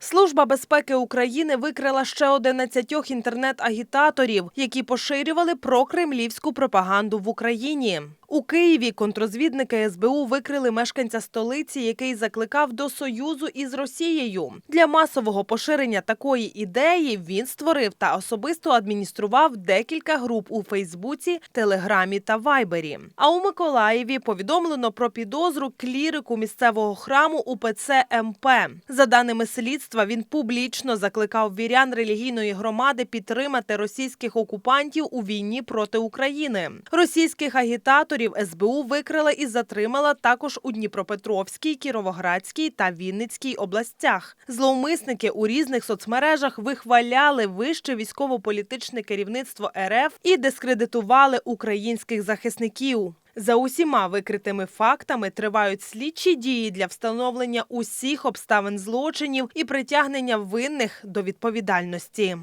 Служба безпеки України викрила ще 11 інтернет-агітаторів, які поширювали прокремлівську пропаганду в Україні. У Києві контрозвідники СБУ викрили мешканця столиці, який закликав до союзу із Росією. Для масового поширення такої ідеї він створив та особисто адміністрував декілька груп у Фейсбуці, Телеграмі та Вайбері. А у Миколаєві повідомлено про підозру клірику місцевого храму УПЦ МП. За даними слідства, він публічно закликав вірян релігійної громади підтримати російських окупантів у війні проти України. Російських агітаторів СБУ викрила і затримала також у Дніпропетровській, Кіровоградській та Вінницькій областях. Зловмисники у різних соцмережах вихваляли вище військово-політичне керівництво РФ і дискредитували українських захисників. За усіма викритими фактами тривають слідчі дії для встановлення усіх обставин злочинів і притягнення винних до відповідальності.